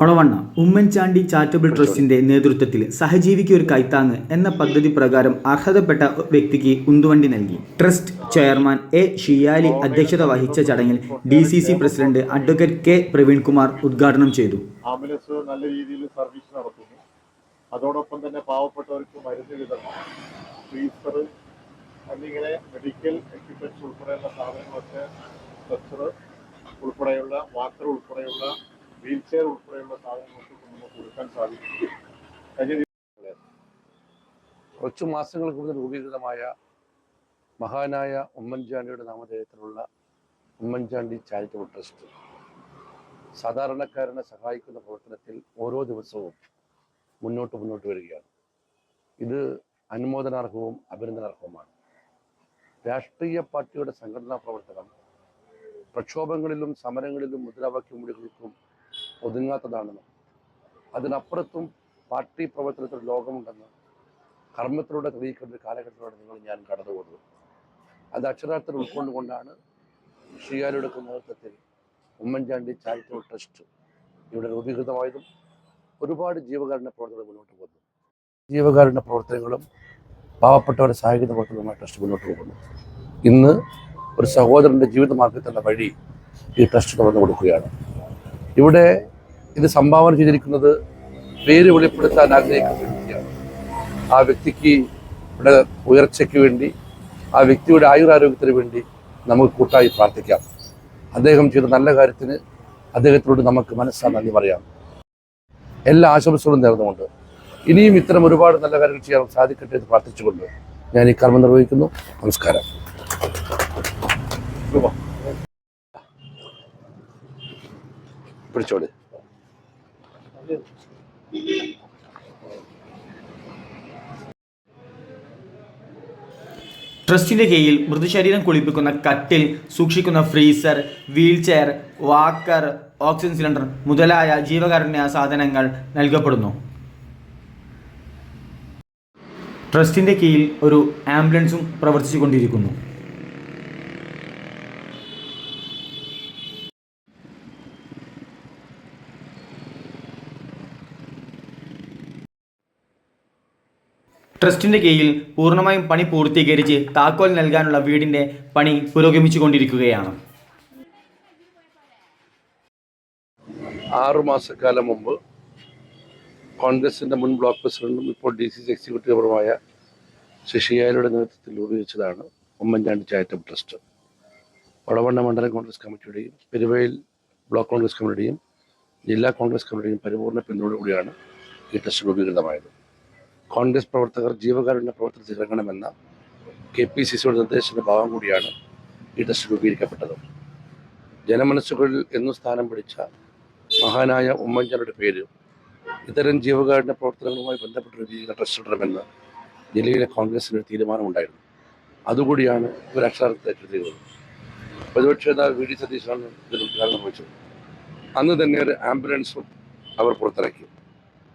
Olavanna Oommen Chandy charitable ട്രസ്റ്റിന്റെ നേതൃത്വത്തിൽ സഹജീവിക്ക് ഒരു കൈത്താങ് എന്ന പദ്ധതി പ്രകാരം അർഹതപ്പെട്ട വ്യക്തിക്ക് ഉന്തുവണ്ടി നൽകി. ട്രസ്റ്റ് ചെയർമാൻ എ ഷിയാലി അധ്യക്ഷത വഹിച്ച ചടങ്ങിൽ D C C president advocate K Praveenkumar ഉദ്ഘാടനം ചെയ്തു. ആംബുലൻസ് നല്ല രീതിയിൽ സർവീസ് നടത്തുന്നു. അതോടൊപ്പം തന്നെ പാവപ്പെട്ടവർക്ക് മരുന്ന് വിതരണം ഫ്രീസർ എന്നിങ്ങനെ മെഡിക്കൽ എക്യുപ്മെന്റ്സ് ഉൾപ്പെടെയുള്ള സാധനങ്ങളൊക്കെ ഉൾപ്പെടെയുള്ള വാക്കർ ഉൾപ്പെടെയുള്ള വീൽ ഉൾപ്പെടെയുള്ള സാധനങ്ങൾക്ക് നമുക്ക് കൊടുക്കാൻ സാധിക്കും. കുറച്ചു മാസങ്ങൾക്ക് മുമ്പ് രൂപീകൃതമായ മഹാനായ ഉമ്മൻചാണ്ടിയുടെ നാമധേയത്തിലുള്ള ഉമ്മൻചാണ്ടി ചാരിറ്റബിൾ ട്രസ്റ്റ് സാധാരണക്കാരനെ സഹായിക്കുന്ന പ്രവർത്തനത്തിൽ ഓരോ ദിവസവും മുന്നോട്ട് മുന്നോട്ട് വരികയാണ്. ഇത് അനുമോദനാർഹവും അഭിനന്ദനാർഹവുമാണ്. രാഷ്ട്രീയ പാർട്ടിയുടെ സംഘടനാ പ്രവർത്തനം പ്രക്ഷോഭങ്ങളിലും സമരങ്ങളിലും മുദ്രാവാക്യ മുടികൾക്കും ഒതുങ്ങാത്തതാണെന്നും അതിനപ്പുറത്തും പാർട്ടി പ്രവർത്തനത്തിൽ ലോകമുണ്ടെന്ന് കർമ്മത്തിലൂടെ തെളിയിക്കേണ്ട ഒരു കാലഘട്ടത്തിലൂടെ നിങ്ങൾ ഞാൻ കടന്നു പോകുന്നത് അത് അക്ഷരാർത്ഥത്തിൽ ഉൾക്കൊണ്ടുകൊണ്ടാണ് ശ്രീകാലെടുക്കുന്ന നേതൃത്വത്തിൽ ഉമ്മൻചാണ്ടി ചാരിറ്റബിൾ ട്രസ്റ്റ് ഇവിടെ രൂപീകൃതമായതും ഒരുപാട് ജീവകാരുണ്യ പ്രവർത്തനങ്ങൾ മുന്നോട്ട് പോകുന്നു. ജീവകാരുണ്യ പ്രവർത്തനങ്ങളും പാവപ്പെട്ടവരുടെ സഹായിക്കുന്ന പ്രവർത്തനവുമായി ട്രസ്റ്റ് മുന്നോട്ട് പോകുന്നു. ഇന്ന് ഒരു സഹോദരന്റെ ജീവിത മാർഗത്തിന്റെ വഴി ഈ ട്രസ്റ്റ് തുറന്നു കൊടുക്കുകയാണ്. ഇവിടെ ഇത് സംഭാവന ചെയ്തിരിക്കുന്നത് പേര് വെളിപ്പെടുത്താൻ ആഗ്രഹിക്കുന്ന വ്യക്തിയാണ്. ആ വ്യക്തിക്ക് ഇവിടെ ഉയർച്ചയ്ക്ക് വേണ്ടി ആ വ്യക്തിയുടെ ആയുരാരോഗ്യത്തിന് വേണ്ടി നമുക്ക് കൂട്ടായി പ്രാർത്ഥിക്കാം. അദ്ദേഹം ചെയ്ത നല്ല കാര്യത്തിന് അദ്ദേഹത്തിനോട് നമുക്ക് മനസ്സാ നന്ദി പറയാം. എല്ലാ ആശംസകളും നേർന്നുകൊണ്ട് ഇനിയും ഇത്തരം ഒരുപാട് നല്ല കാര്യങ്ങൾ ചെയ്യാൻ സാധിക്കട്ടെ എന്ന് പ്രാർത്ഥിച്ചുകൊണ്ട് ഞാൻ ഈ കർമ്മം നിർവഹിക്കുന്നു. നമസ്കാരം. പിടിച്ചോളി. ട്രസ്റ്റിന്റെ കീഴിൽ മൃതശരീരം കുളിപ്പിക്കുന്ന കട്ടിൽ സൂക്ഷിക്കുന്ന freezer wheelchair walker oxygen cylinder മുതലായ ജീവകാരുണ്യ സാധനങ്ങൾ നൽകപ്പെടുന്നു. ട്രസ്റ്റിന്റെ കീഴിൽ ഒരു ആംബുലൻസും പ്രവർത്തിച്ചുകൊണ്ടിരിക്കുന്നു. ട്രസ്റ്റിന്റെ കീഴിൽ പൂർണമായും പണി പൂർത്തീകരിച്ച് താക്കോൽ നൽകാനുള്ള വീടിന്റെ പണി പുരോഗമിച്ചുകൊണ്ടിരിക്കുകയാണ്. ആറു മാസക്കാലം മുമ്പ് കോൺഗ്രസിന്റെ മുൻ ബ്ലോക്ക് പ്രസിഡന്റും ഇപ്പോൾ ഡി സി സി എക്സിക്യൂട്ടീവുമായ ശശിയാലയുടെ നേതൃത്വത്തിൽ രൂപീകരിച്ചതാണ് ഉമ്മൻചാണ്ടി ചാരിറ്റബിൾ ട്രസ്റ്റ്. വടവണ്ണ മണ്ഡലം കോൺഗ്രസ് കമ്മിറ്റിയുടെയും പെരുവയിൽ ബ്ലോക്ക് കോൺഗ്രസ് കമ്മിറ്റിയുടെയും ജില്ലാ കോൺഗ്രസ് കമ്മിറ്റിയുടെയും പരിപൂർണ പിന്തുണയോടുകൂടിയാണ് ഈ ട്രസ്റ്റ് രൂപീകൃതമായത്. കോൺഗ്രസ് പ്രവർത്തകർ ജീവകാരുണ്യ പ്രവർത്തനത്തിൽ ഇറങ്ങണമെന്ന കെ പി സി സിയുടെ നിർദ്ദേശത്തിന്റെ ഭാഗം കൂടിയാണ് ഈ ട്രസ്റ്റ് രൂപീകരിക്കപ്പെട്ടത്. ജനമനസ്സുകളിൽ എന്നും സ്ഥാനം പിടിച്ച മഹാനായ ഉമ്മൻചാണ്ടിയുടെ പേര് ഇത്തരം ജീവകാരുണ്യ പ്രവർത്തനങ്ങളുമായി ബന്ധപ്പെട്ട് രൂപീകരിക്കുന്ന ട്രസ്റ്റ് ഇടണമെന്ന് ജില്ലയിലെ കോൺഗ്രസിന് തീരുമാനമുണ്ടായിരുന്നു. അതുകൂടിയാണ് ഒരു അക്ഷരാർത്ഥത്തിൽ ഏറ്റെടുത്തത് പ്രതിപക്ഷ നേതാവ് വി ഡി സതീശനാണ് ഇതിന് ഉദ്ഘാടനം വഹിച്ചത്. അന്ന് തന്നെ ഒരു ആംബുലൻസും അവർ പുറത്തിറക്കി.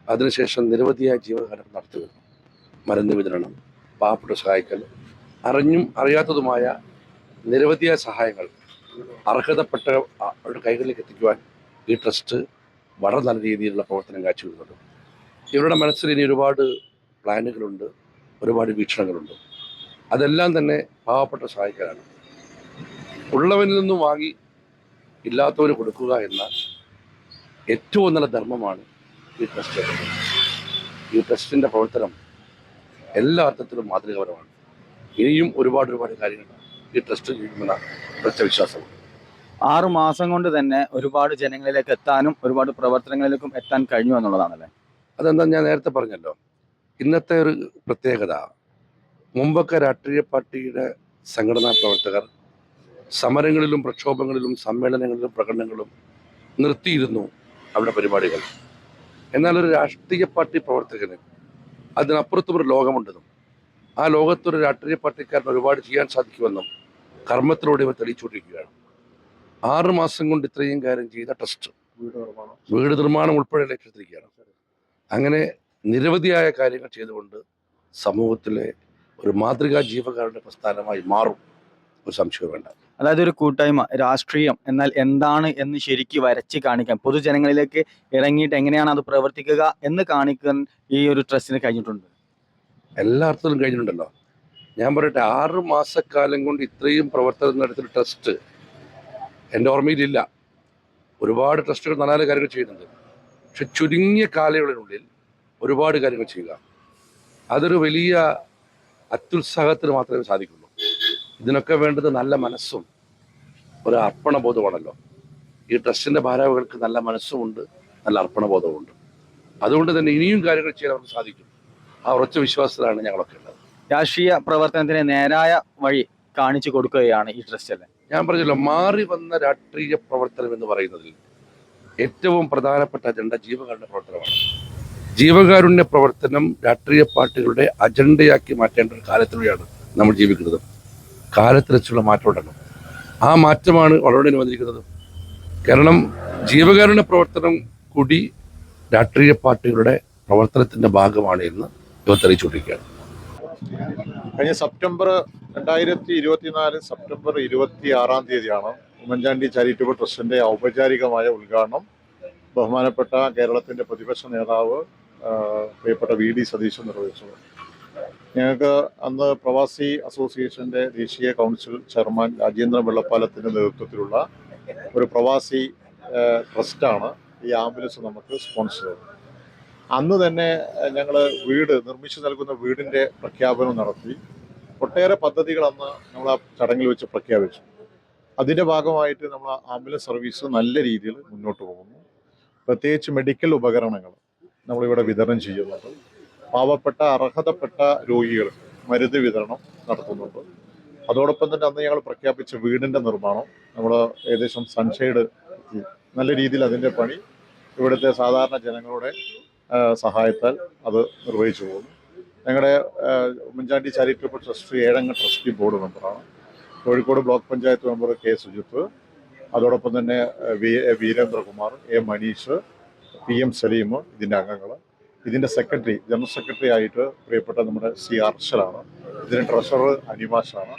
അതിനുശേഷം നിരവധിയായ ജീവകാരുണ്യം നടത്തി വരുന്നു മരുന്ന് വിതരണം പാവപ്പെട്ട സഹായിക്കൽ അറിഞ്ഞും അറിയാത്തതുമായ നിരവധിയായ സഹായങ്ങൾ അർഹതപ്പെട്ട അവരുടെ കൈകളിലേക്ക് എത്തിക്കുവാൻ ഈ ട്രസ്റ്റ് വളരെ നല്ല രീതിയിലുള്ള പ്രവർത്തനം കാഴ്ചവെക്കുന്നുണ്ട്. ഇവരുടെ മനസ്സിൽ ഇനി ഒരുപാട് പ്ലാനുകളുണ്ട് ഒരുപാട് വീക്ഷണങ്ങളുണ്ട്. അതെല്ലാം തന്നെ പാവപ്പെട്ട സഹായിക്കാനാണ് ഉള്ളവനിൽ നിന്നും വാങ്ങി ഇല്ലാത്തവന് കൊടുക്കുക എന്ന ഏറ്റവും നല്ല ധർമ്മമാണ് ഈ ട്രസ്റ്റ് ഈ ട്രസ്റ്റിന്റെ പ്രവർത്തനം എല്ലാ അർത്ഥത്തിലും മാതൃകാപരമാണ് ഇനിയും ഒരുപാട് ഒരുപാട് കാര്യങ്ങൾ ഈ ട്രസ്റ്റ് ചെയ്യുമെന്ന ഉറച്ച വിശ്വാസമാണ് ആറു മാസം കൊണ്ട് തന്നെ ഒരുപാട് ജനങ്ങളിലേക്ക് എത്താനും ഒരുപാട് പ്രവർത്തനങ്ങളിലേക്കും എത്താൻ കഴിഞ്ഞു എന്നുള്ളതാണല്ലേ? അതെന്താ ഞാൻ നേരത്തെ പറഞ്ഞല്ലോ. ഇന്നത്തെ ഒരു പ്രത്യേകത മുമ്പൊക്കെ രാഷ്ട്രീയ പാർട്ടിയുടെ സംഘടനാ പ്രവർത്തകർ സമരങ്ങളിലും പ്രക്ഷോഭങ്ങളിലും സമ്മേളനങ്ങളിലും പ്രകടനങ്ങളും നിർത്തിയിരുന്നു അവരുടെ പരിപാടികൾ. എന്നാൽ ഒരു രാഷ്ട്രീയ പാർട്ടി പ്രവർത്തകന് അതിനപ്പുറത്തും ഒരു ലോകമുണ്ടെന്നും ആ ലോകത്തൊരു രാഷ്ട്രീയ പാർട്ടിക്കാരന് ഒരുപാട് ചെയ്യാൻ സാധിക്കുമെന്നും കർമ്മത്തിലൂടെ ഇവർ തെളിയിച്ചുകൊണ്ടിരിക്കുകയാണ്. ആറ് മാസം കൊണ്ട് ഇത്രയും കാര്യം ചെയ്ത ട്രസ്റ്റ് വീട് നിർമ്മാണം. വീട് നിർമ്മാണം ഉൾപ്പെടെ ലക്ഷ്യത്തിരിക്കുകയാണ്. അങ്ങനെ നിരവധിയായ കാര്യങ്ങൾ ചെയ്തുകൊണ്ട് സമൂഹത്തിലെ ഒരു മാതൃകാ ജീവകാരുടെ പ്രസ്ഥാനമായി മാറും. ഒരു സംശയം വേണ്ട. അതായത് ഒരു കൂട്ടായ്മ രാഷ്ട്രീയം എന്നാൽ എന്താണ് എന്ന് ശരിക്ക് വരച്ച് കാണിക്കാൻ പൊതുജനങ്ങളിലേക്ക് ഇറങ്ങിയിട്ട് എങ്ങനെയാണ് അത് പ്രവർത്തിക്കുക എന്ന് കാണിക്കാൻ ഈ ഒരു ട്രസ്റ്റിന് കഴിഞ്ഞിട്ടുണ്ട്. എല്ലാ അർത്ഥത്തിലും കഴിഞ്ഞിട്ടുണ്ടല്ലോ. ഞാൻ പറയട്ടെ ആറ് മാസക്കാലം കൊണ്ട് ഇത്രയും പ്രവർത്തനം നടത്തിയ ട്രസ്റ്റ് എന്റെ ഓർമ്മയിലില്ല. ഒരുപാട് ട്രസ്റ്റുകൾ നല്ല കാര്യങ്ങൾ ചെയ്യുന്നുണ്ട്. പക്ഷെ ചുരുങ്ങിയ കാലയളവിനുള്ളിൽ ഒരുപാട് കാര്യങ്ങൾ ചെയ്യുക. അതൊരു വലിയ അത്യുത്സാഹത്തിന് മാത്രമേ സാധിക്കുള്ളൂ. ഇതിനൊക്കെ വേണ്ടത് നല്ല മനസ്സും ഒരു അർപ്പണബോധമാണല്ലോ. ഈ ട്രസ്റ്റിന്റെ ഭാരവാഹികൾക്ക് നല്ല മനസ്സുമുണ്ട് നല്ല അർപ്പണബോധമുണ്ട്. അതുകൊണ്ട് തന്നെ ഇനിയും കാര്യങ്ങൾ ചെയ്യാൻ അവർക്ക് സാധിക്കും. ആ ഉറച്ച വിശ്വാസത്തിലാണ് ഞങ്ങളൊക്കെ ഉള്ളത്. രാഷ്ട്രീയ പ്രവർത്തനത്തിന് നേരായ വഴി കാണിച്ചു കൊടുക്കുകയാണ് ഈ ട്രസ്റ്റ് അല്ലേ? ഞാൻ പറഞ്ഞല്ലോ മാറി വന്ന രാഷ്ട്രീയ പ്രവർത്തനം എന്ന് പറയുന്നതിൽ ഏറ്റവും പ്രധാനപ്പെട്ട അജണ്ട ജീവകാരുണ്യ പ്രവർത്തനമാണ്. ജീവകാരുണ്യ പ്രവർത്തനം രാഷ്ട്രീയ പാർട്ടികളുടെ അജണ്ടയാക്കി മാറ്റേണ്ട ഒരു കാലത്തിലൂടെയാണ് നമ്മൾ ജീവിക്കുന്നത്. കാലത്തിനച്ചുള്ള മാറ്റം ഉണ്ടല്ലോ ആ മാറ്റമാണ് വളരെയധികം വന്നിരിക്കുന്നത് കാരണം ജീവകാരുണ്യ പ്രവർത്തനം കൂടി രാഷ്ട്രീയ പാർട്ടികളുടെ പ്രവർത്തനത്തിന്റെ ഭാഗമാണ് എന്ന് ഇവർ തെളിയിച്ചുകൊണ്ടിരിക്കുകയാണ് കഴിഞ്ഞ സെപ്റ്റംബർ രണ്ടായിരത്തി ഇരുപത്തിനാല് സെപ്റ്റംബർ ഇരുപത്തി ആറാം തീയതിയാണ് ഉമ്മൻചാണ്ടി ചാരിറ്റബിൾ ട്രസ്റ്റിന്റെ ഔപചാരികമായ ഉദ്ഘാടനം. ബഹുമാനപ്പെട്ട കേരളത്തിന്റെ പ്രതിപക്ഷ നേതാവ് പ്രിയപ്പെട്ട വി ഡി സതീശൻ നിർവഹിച്ചത്. ഞങ്ങൾക്ക് അന്ന് പ്രവാസി അസോസിയേഷന്റെ ദേശീയ കൗൺസിൽ ചെയർമാൻ രാജേന്ദ്ര വെള്ളപ്പാലത്തിന്റെ നേതൃത്വത്തിലുള്ള ഒരു പ്രവാസി ട്രസ്റ്റാണ് ഈ ആംബുലൻസ് നമുക്ക് സ്പോൺസർ അന്ന് തന്നെ ഞങ്ങൾ വീട് നിർമ്മിച്ചു നൽകുന്ന വീടിന്റെ പ്രഖ്യാപനം നടത്തി. ഒട്ടേറെ പദ്ധതികൾ അന്ന് നമ്മൾ ആ ചടങ്ങിൽ വെച്ച് പ്രഖ്യാപിച്ചു. അതിന്റെ ഭാഗമായിട്ട് നമ്മൾ ആംബുലൻസ് സർവീസ് നല്ല രീതിയിൽ മുന്നോട്ട് പോകുന്നു. പ്രത്യേകിച്ച് മെഡിക്കൽ ഉപകരണങ്ങൾ നമ്മളിവിടെ വിതരണം ചെയ്യുന്നുണ്ട്. പാവപ്പെട്ട അർഹതപ്പെട്ട രോഗികൾ മരുന്ന് വിതരണം നടത്തുന്നുണ്ട്. അതോടൊപ്പം തന്നെ അന്ന് ഞങ്ങൾ പ്രഖ്യാപിച്ച വീടിന്റെ നിർമ്മാണം. നമ്മൾ ഏകദേശം സൺഷെയ്ഡ് നല്ല രീതിയിൽ അതിന്റെ പണി ഇവിടുത്തെ സാധാരണ ജനങ്ങളുടെ സഹായത്താൽ അത് നിർവഹിച്ചു പോകുന്നു. ഞങ്ങളുടെ ഉമ്മൻചാണ്ടി ചാരിറ്റബിൾ ട്രസ്റ്റ് ഏഴംഗ ട്രസ്റ്റി ബോർഡ് മെമ്പറാണ്. Kozhikode block panchayat member K Sujith. അതോടൊപ്പം തന്നെ V Veerendrakumar A Maneesh P M Saleem ഇതിന്റെ അംഗങ്ങൾ. ഇതിന്റെ സെക്രട്ടറി ജനറൽ സെക്രട്ടറി ആയിട്ട് പ്രിയപ്പെട്ട നമ്മുടെ സി അർഷലാണ് ഇതിന്റെ ട്രഷറർ അനിമാഷാണ്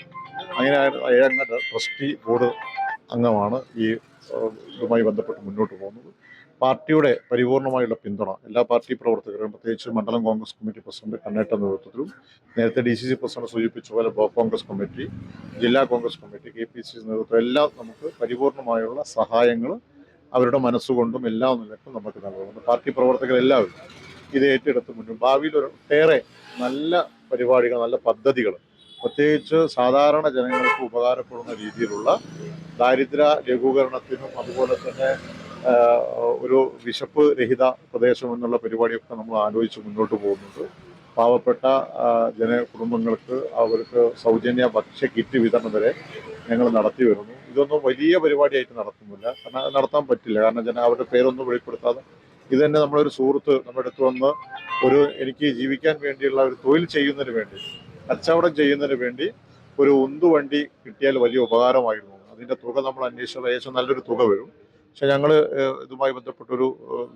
അങ്ങനെ ഏഴംഗ ട്രസ്റ്റി ബോർഡ് അംഗമാണ് ഈ ഇതുമായി ബന്ധപ്പെട്ട് മുന്നോട്ട് പോകുന്നത്. പാർട്ടിയുടെ പരിപൂർണമായുള്ള പിന്തുണ എല്ലാ പാർട്ടി പ്രവർത്തകരും പ്രത്യേകിച്ച് മണ്ഡലം കോൺഗ്രസ് കമ്മിറ്റി പ്രസിഡന്റ് കണ്ണേട്ട നേതൃത്വത്തിലും നേരത്തെ ഡി സി സി പ്രസിഡന്റ് സൂചിപ്പിച്ച പോലെ ബ്ലോക്ക് കോൺഗ്രസ് കമ്മിറ്റി ജില്ലാ Congress committee K P C C നേതൃത്വം എല്ലാം നമുക്ക് പരിപൂർണമായുള്ള സഹായങ്ങൾ അവരുടെ മനസ്സുകൊണ്ടും എല്ലാ നിലക്കും നമുക്ക് നൽകുന്നുണ്ട്. പാർട്ടി പ്രവർത്തകർ എല്ലാവരും ഇത് ഏറ്റെടുത്ത് മുന്നിൽ. ഭാവിയിൽ ഒരു ഒട്ടേറെ നല്ല പരിപാടികൾ നല്ല പദ്ധതികൾ പ്രത്യേകിച്ച് സാധാരണ ജനങ്ങൾക്ക് ഉപകാരപ്പെടുന്ന രീതിയിലുള്ള ദാരിദ്ര്യ ലഘൂകരണത്തിനും അതുപോലെ തന്നെ ഒരു വിശപ്പ് രഹിത പ്രദേശം എന്നുള്ള പരിപാടിയൊക്കെ നമ്മൾ ആലോചിച്ച് മുന്നോട്ട് പോകുന്നുണ്ട്. പാവപ്പെട്ട ജന കുടുംബങ്ങൾക്ക് അവർക്ക് സൗജന്യ ഭക്ഷ്യ കിറ്റ് വിതരണം വരെ ഞങ്ങൾ നടത്തി വരുന്നു. ഇതൊന്നും വലിയ പരിപാടിയായിട്ട് നടത്തുന്നില്ല കാരണം നടത്താൻ പറ്റില്ല. കാരണം ജന അവരുടെ പേരൊന്നും വെളിപ്പെടുത്താതെ ഇത് തന്നെ നമ്മളൊരു സുഹൃത്ത് നമ്മുടെ അടുത്ത് വന്ന് ഒരു എനിക്ക് ജീവിക്കാൻ വേണ്ടിയുള്ള ഒരു തൊഴിൽ ചെയ്യുന്നതിന് വേണ്ടി കച്ചവടം ചെയ്യുന്നതിന് വേണ്ടി ഒരു ഉന്തുവണ്ടി കിട്ടിയാൽ വലിയ ഉപകാരമായിരുന്നു. അതിന്റെ തുക നമ്മൾ അന്വേഷിച്ചത് ഏകദേശം നല്ലൊരു തുക വരും. പക്ഷെ ഞങ്ങൾ ഇതുമായി ബന്ധപ്പെട്ടൊരു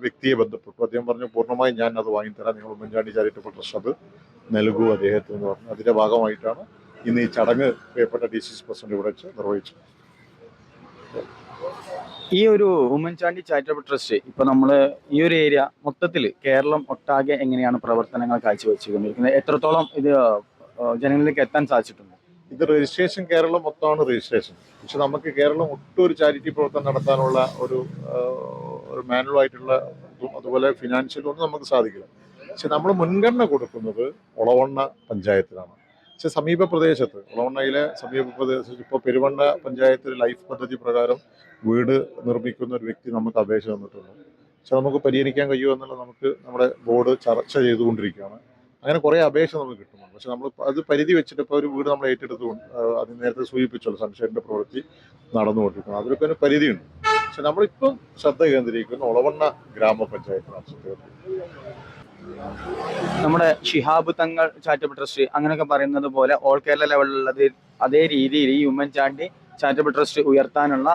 വ്യക്തിയെ ബന്ധപ്പെട്ടു. അദ്ദേഹം പറഞ്ഞു പൂർണമായും ഞാൻ അത് വാങ്ങിത്തരാം. നിങ്ങൾ ഉമ്മൻചാണ്ടി ചാരിറ്റബിൾ ട്രസ്റ്റ് അത് നൽകൂ അദ്ദേഹത്തിന് എന്ന് പറഞ്ഞു. അതിന്റെ ഭാഗമായിട്ടാണ് ഇന്ന് ഈ ചടങ്ങ് പ്രിയപ്പെട്ട ഡി സി സി പ്രസിഡന്റ് ഇവിടെ വെച്ച് നിർവഹിച്ചു ഈ ഒരു ഉമ്മൻചാണ്ടി ചാരിറ്റബിൾ ട്രസ്റ്റ് ഇപ്പൊ നമ്മൾ ഈ ഒരു ഏരിയ മൊത്തത്തിൽ കേരളം ഒട്ടാകെ എങ്ങനെയാണ് പ്രവർത്തനങ്ങൾ കാഴ്ചവെച്ചുകൊണ്ടിരിക്കുന്നത്? എത്രത്തോളം ഇത് ജനങ്ങളിലേക്ക് എത്താൻ സാധിച്ചിട്ടുണ്ട്? ഇത് രജിസ്ട്രേഷൻ കേരളം മൊത്തമാണ് രജിസ്ട്രേഷൻ പക്ഷെ നമുക്ക് കേരളം ഒട്ടും ഒരു ചാരിറ്റി പ്രവർത്തനം നടത്താനുള്ള ഒരു ഒരു മാനുവൽ ആയിട്ടുള്ള അതുപോലെ ഫിനാൻഷ്യൽ ഒന്നും നമുക്ക് സാധിക്കില്ല. പക്ഷെ നമ്മൾ മുൻഗണന കൊടുക്കുന്നത് ഒളവണ്ണ പഞ്ചായത്തിലാണ്. പക്ഷെ സമീപ പ്രദേശത്ത് ഒളവണ്ണയിലെ സമീപ പ്രദേശത്ത് ഇപ്പോൾ പെരുവണ്ണ പഞ്ചായത്തിൽ ലൈഫ് പദ്ധതി പ്രകാരം വീട് നിർമ്മിക്കുന്ന ഒരു വ്യക്തി നമുക്ക് അപേക്ഷ തന്നിട്ടുണ്ട്. പക്ഷെ നമുക്ക് പരിഹരിക്കാൻ കഴിയുമോ എന്നുള്ളത് നമുക്ക് നമ്മുടെ ബോർഡ് ചർച്ച ചെയ്തുകൊണ്ടിരിക്കുകയാണ്. അങ്ങനെ കുറേ അപേക്ഷ നമുക്ക് കിട്ടുന്നുണ്ട്. പക്ഷെ നമ്മൾ അത് പരിധി വെച്ചിട്ട് ഇപ്പോൾ ഒരു വീട് നമ്മൾ ഏറ്റെടുത്തുകൊണ്ട് അത് നേരത്തെ സൂചിപ്പിച്ചല്ലോ സംശയത്തിന്റെ പ്രവൃത്തി നടന്നുകൊണ്ടിരിക്കുന്നത് അതിലൊക്കെ ഒരു പരിധിയുണ്ട്. പക്ഷെ നമ്മളിപ്പം ശ്രദ്ധ കേന്ദ്രീകരിക്കുന്ന ഒളവണ്ണ ഗ്രാമപഞ്ചായത്തിലാണ് ശ്രദ്ധ നമ്മുടെ ഷിഹാബ് തങ്ങൾ ചാരിറ്റബിൾ ട്രസ്റ്റ് അങ്ങനെയൊക്കെ പറയുന്നത് പോലെ ഓൾ കേരള ലെവലിലുള്ളത് അതേ രീതിയിൽ ഈ ഉമ്മൻചാണ്ടി ചാരിറ്റബിൾ ട്രസ്റ്റ് ഉയർത്താനുള്ള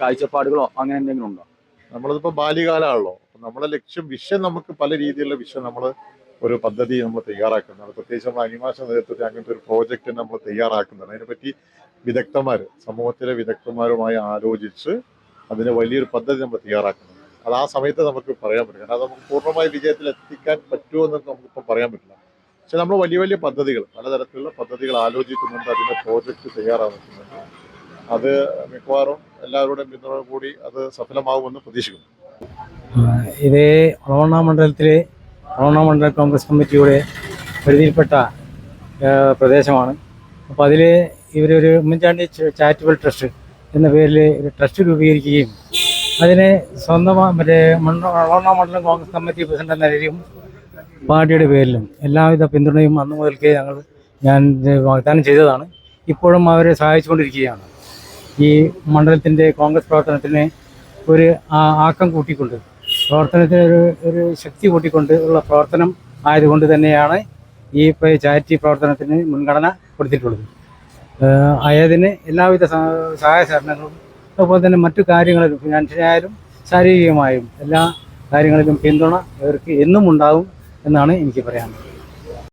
കാഴ്ചപ്പാടുകളോ അങ്ങനെ എന്തെങ്കിലും ഉണ്ടോ? നമ്മളിതിപ്പോ ബാല്യകാലമാണല്ലോ നമ്മുടെ ലക്ഷ്യം വിഷൻ നമുക്ക് പല രീതിയിലുള്ള വിഷൻ നമ്മൾ ഒരു പദ്ധതി നമ്മൾ തയ്യാറാക്കുന്നതാണ് പ്രത്യേകിച്ച് നമ്മൾ അനിമാഷ നേതൃത്വത്തിൽ അങ്ങനത്തെ ഒരു പ്രോജക്റ്റ് നമ്മൾ തയ്യാറാക്കുന്നതാണ് അതിനെപ്പറ്റി വിദഗ്ധന്മാർ സമൂഹത്തിലെ വിദഗ്ധന്മാരുമായി ആലോചിച്ച് അതിന് വലിയൊരു പദ്ധതി നമ്മൾ തയ്യാറാക്കുന്നുണ്ട്. അത് ആ സമയത്ത് നമുക്ക് പറയാൻ പറ്റും കാരണം നമുക്ക് പൂർണമായി വിജയത്തിൽ എത്തിക്കാൻ പറ്റുമോ എന്ന് നമുക്കിപ്പം പറയാൻ പറ്റില്ല. പക്ഷെ നമ്മൾ വലിയ വലിയ പദ്ധതികൾ പലതരത്തിലുള്ള പദ്ധതികൾ ആലോചിക്കുന്നുണ്ട്. അതിന്റെ പ്രോജക്റ്റ് തയ്യാറാക്കുന്നുണ്ട് അത് മിക്കവാറും എല്ലാവരുടെയും പിന്തുണ കൂടി അത് സഫലമാകുമെന്ന് പ്രതീക്ഷിക്കുന്നു. ഇത് ഒളവണ്ണ മണ്ഡലത്തിലെ ഒളവണ്ണ മണ്ഡല കോൺഗ്രസ് കമ്മിറ്റിയുടെ പരിധിയിൽപ്പെട്ട പ്രദേശമാണ്. അപ്പോൾ അതിൽ ഇവരൊരു ഉമ്മൻചാണ്ടി ചാരിറ്റബിൾ ട്രസ്റ്റ് എന്ന പേരിൽ ഒരു ട്രസ്റ്റ് രൂപീകരിക്കുകയും അതിനെ സ്വന്തമായി മറ്റേ മണ്ഡ മണ്ഡലം കോൺഗ്രസ് കമ്മിറ്റി പ്രസിഡന്റ് എന്ന നിലയിലും പാർട്ടിയുടെ പേരിലും എല്ലാവിധ പിന്തുണയും അന്ന് മുതൽക്കേ ഞങ്ങൾ ഞാൻ വാഗ്ദാനം ചെയ്തതാണ്. ഇപ്പോഴും അവരെ സഹായിച്ചുകൊണ്ടിരിക്കുകയാണ്. ഈ മണ്ഡലത്തിന്റെ കോൺഗ്രസ് പ്രവർത്തനത്തിന് ഒരു ആക്കം കൂട്ടിക്കൊണ്ട് പ്രവർത്തനത്തിന് ഒരു ഒരു ശക്തി കൂട്ടിക്കൊണ്ട് ഉള്ള പ്രവർത്തനം ആയതുകൊണ്ട് തന്നെയാണ് ഈ ചാരിറ്റി പ്രവർത്തനത്തിന് മുൻഗണന കൊടുത്തിട്ടുള്ളത്. ആയതിന് എല്ലാവിധ സഹായ സഹകരണങ്ങളും അതുപോലെ തന്നെ മറ്റു കാര്യങ്ങളിലും ഫിനാൻഷ്യലായാലും ശാരീരികമായും എല്ലാ കാര്യങ്ങളിലും പിന്തുണ ഇവർക്ക് എന്നും ഉണ്ടാകും എന്നാണ് എനിക്ക് പറയാനുള്ളത്.